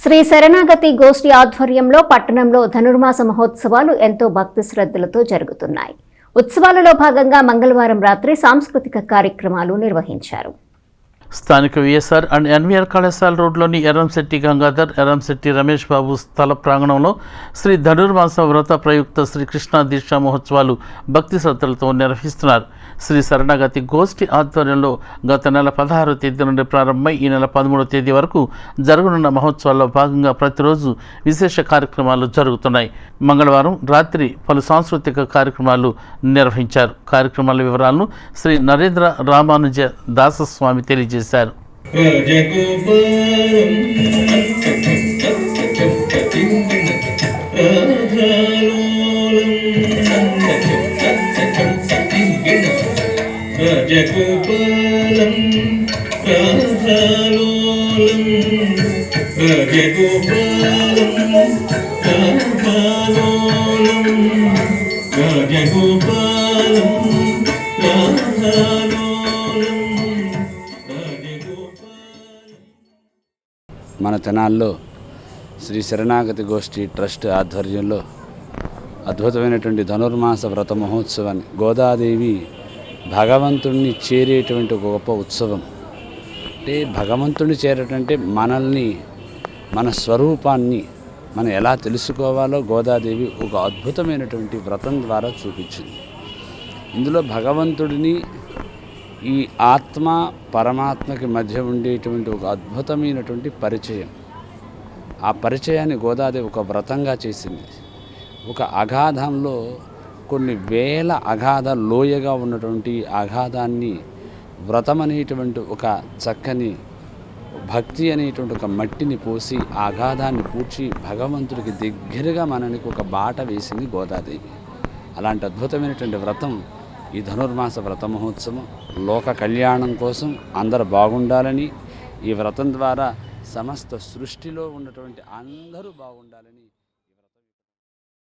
శ్రీ శరణాగతి గోష్ఠి ఆధ్వర్యంలో పట్టణంలో ధనుర్మాస మహోత్సవాలు ఎంతో భక్తి శ్రద్ధలతో జరుగుతున్నాయి. ఉత్సవాలలో భాగంగా మంగళవారం రాత్రి సాంస్కృతిక కార్యక్రమాలు నిర్వహించారు. స్థానిక విఎస్ఆర్ అండ్ ఎన్వీఆర్ కళాశాల రోడ్లోని ఎర్రంశెట్టి గంగాధర్ ఎర్రంశెట్టి రమేష్ బాబు స్థల ప్రాంగణంలో శ్రీ ధనుర్మాస వ్రత ప్రయుక్త శ్రీ కృష్ణ దీక్షా మహోత్సవాలు భక్తి శ్రద్ధలతో నిర్వహిస్తున్నారు. శ్రీ శరణాగతి గోష్ఠి ఆధ్వర్యంలో గత నెల పదహారవ తేదీ నుండి ప్రారంభమై ఈ నెల పదమూడవ తేదీ వరకు జరగనున్న మహోత్సవాల్లో భాగంగా ప్రతిరోజు విశేష కార్యక్రమాలు జరుగుతున్నాయి. మంగళవారం రాత్రి పలు సాంస్కృతిక కార్యక్రమాలు నిర్వహించారు. కార్యక్రమాల వివరాలను శ్రీ నరేంద్ర రామానుజ దాసస్వామి తెలియజేశారు. రాజగోపాలం రాజాలోలం రాజగోపాలం మన తెనాల్లో శ్రీ శరణాగతి గోష్ఠి ట్రస్ట్ ఆధ్వర్యంలో అద్భుతమైనటువంటి ధనుర్మాస వ్రత మహోత్సవాన్ని గోదాదేవి భగవంతుణ్ణి చేరేటువంటి ఒక గొప్ప ఉత్సవం. అంటే భగవంతుణ్ణి చేరటంటే మనల్ని మన స్వరూపాన్ని మనం ఎలా తెలుసుకోవాలో గోదాదేవి ఒక అద్భుతమైనటువంటి వ్రతం ద్వారా చూపించింది. ఇందులో భగవంతుడిని ఈ ఆత్మ పరమాత్మకి మధ్య ఉండేటువంటి ఒక అద్భుతమైనటువంటి పరిచయం. ఆ పరిచయాన్ని గోదాదేవి ఒక వ్రతంగా చేసింది. ఒక అగాధంలో కొన్ని వేల అగాధ లోయగా ఉన్నటువంటి అగాధాన్ని వ్రతం అనేటువంటి ఒక చక్కని భక్తి అనేటువంటి ఒక మట్టిని పోసి అగాధాన్ని పూడ్చి భగవంతుడికి దగ్గరగా మననికి ఒక బాట వేసింది గోదాదేవి. అలాంటి అద్భుతమైనటువంటి వ్రతం ఈ ధనుర్మాస వ్రత మహోత్సవం లోక కళ్యాణం కోసం అందరు బాగుండాలని ఈ వ్రతం ద్వారా సమస్త సృష్టిలో ఉన్నటువంటి అందరూ బాగుండాలని